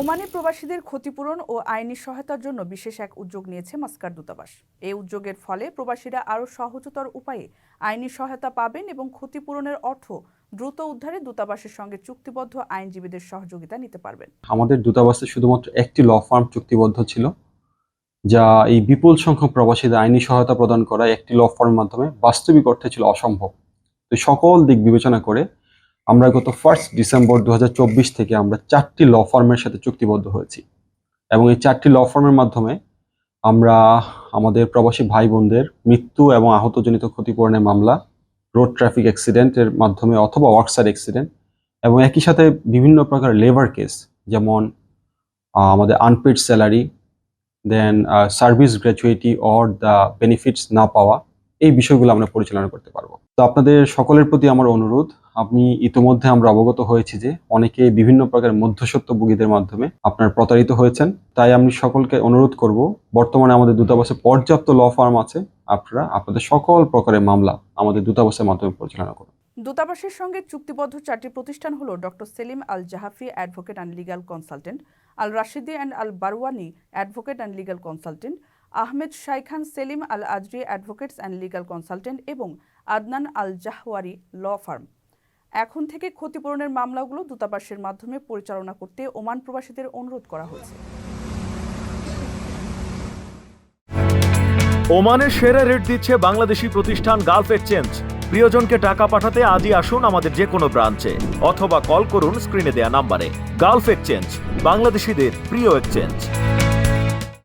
ওমানে প্রবাসীদের ক্ষতিপূরণ ও আইনি সহায়তার জন্য বিশেষ এক উদ্যোগ নিয়েছে মাস্কার দূতাবাস। এই উদ্যোগের ফলে প্রবাসীরা আরও সহজতর উপায়ে আইনি সহায়তা পাবেন এবং ক্ষতিপূরণের অর্থ দ্রুত উদ্ধারে দূতাবাসের সঙ্গে চুক্তিবদ্ধ আইনজীবীদের সহযোগিতা নিতে পারবেন। আমাদের দূতাবাসে শুধুমাত্র একটি ল ফার্ম চুক্তিবদ্ধ ছিল, যা এই বিপুল সংখ্যক প্রবাসীদের আইনি সহায়তা প্রদান করা একটি ল ফার্মের মাধ্যমে বাস্তবিক অর্থে ছিল অসম্ভব। তো সকল দিক বিবেচনা করে আমরা গত ফার্স্ট ডিসেম্বর দু হাজার চব্বিশ থেকে আমরা চারটি ল ফার্মের সাথে চুক্তিবদ্ধ হয়েছি। এবং এই চারটি ল ফার্মের মাধ্যমে আমরা আমাদের প্রবাসী ভাই বোনদের মৃত্যু এবং আহতজনিত ক্ষতিপূরণের মামলা রোড ট্রাফিক অ্যাক্সিডেন্টের মাধ্যমে অথবা ওয়ার্কসাইড অ্যাক্সিডেন্ট এবং একই সাথে বিভিন্ন প্রকার লেবার কেস যেমন আমাদের unpaid salary then service gratuity or the benefits না পাওয়া, এই বিষয়গুলো আমরা পরিচালনা করতে পারব। তো আপনাদের সকলের প্রতি আমার অনুরোধ আপনি ইতিমধ্যে আমরা অবগত হয়েছি যে অনেকে বিভিন্ন প্রকার মধ্যস্বত্বভোগীদের মাধ্যমে আপনার প্রতারিত হয়েছেন। তাই আমি সকলকে অনুরোধ করব, বর্তমানে আমাদের দূতাবাসে পর্যাপ্ত ল ফার্ম আছে, আপনারা আপনাদের সকল প্রকারের মামলা আমাদের দূতাবাসের মাধ্যমে পরিচালনা করুন। দূতাবাসের সঙ্গে চুক্তিবদ্ধ চারটি প্রতিষ্ঠান হল doctor Salim Al Jahafi, advocate and legal consultant, Al Rashdi and Al Barwani, advocate and legal consultant, Ahmed Shaikhan Salim Al Azri, advocates and legal consultant এবং আদনান আল জাহওয়ারি ল ফার্ম। এখন থেকে ক্ষতিপূরণের মামলাগুলো দূতাবাসের মাধ্যমে পরিচালনা করতে ওমান প্রবাসীদের অনুরোধ করা হয়েছে। ওমানের সেরা রেট দিচ্ছে বাংলাদেশি প্রতিষ্ঠান গালফ এক্সচেঞ্জ। প্রিয়জনকে টাকা পাঠাতে আজই আসুন আমাদের যে কোনো ব্রাঞ্চে, অথবা কল করুন স্ক্রিনে দেয়া নাম্বারে। গালফ এক্সচেঞ্জ, বাংলাদেশিদের প্রিয় এক্সচেঞ্জ।